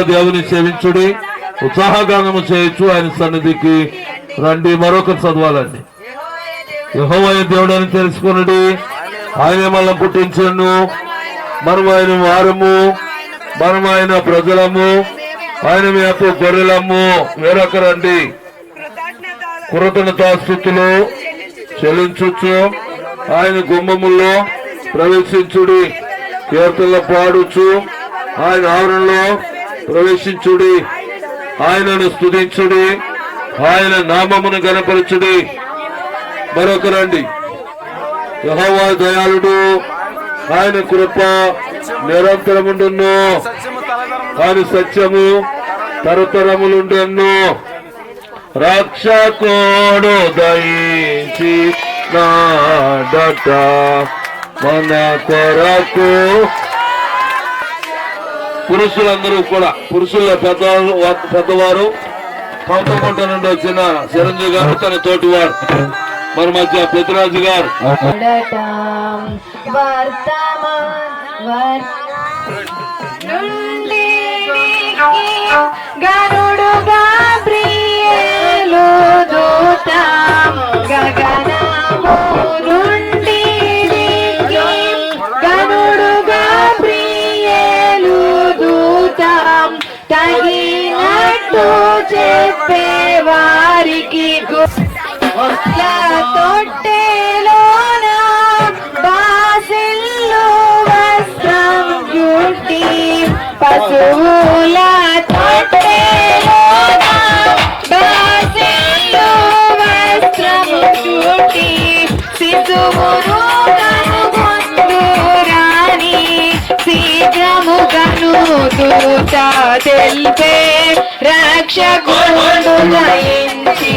దేవుని సేవించుడి. ఉత్సాహగానము చేయొచ్చు ఆయన సన్నిధికి రండి మరొక చదవాలండి. యహోవయ దేవుడు అని తెలుసుకున్నది ఆయన మళ్ళీ పుట్టించను. మనం ఆయన వారము. మనం ఆయన ప్రజలము. ఆయన మేపు గొర్రెలము. వేరొక రండి. కృతజ్ఞతాస్థుతులు చెల్లించుచు ఆయన గుమ్మముల్లో ప్రవేశించుడి. కీర్తనలు పాడుచు ఆయన ఆవరణలో ప్రవేశించుడి. ఆయనను స్థుతించుడి ఆయన నామమును గనపరచుడి మరొక రండి. యహోవా దయాళుడు. ఆయన కృప నిరంతరముండును. ఆయన సత్యము తరతరములుండెను. రక్షకోడు దయించి నాడట. మన కొరకు పురుషులందరూ కూడా పురుషుల పెద్దవారు పెద్దవారు కౌతమంట నుండి వచ్చిన చిరంజీవి గారు తన తోటివారు మన మధ్య పృథ్వరాజు గారు. వర్తమాన్ తగినట్టు చెప్పేవారికి గు- ఒట్ల తొట్టెలోన బాసిల్లు వస్త్రం జుట్టి పశువుల తొట్టెలోన బాసిల్లు వస్త్రం జుట్టి శిశువును కనుదూత తెలిపే రక్షకుడు జయించి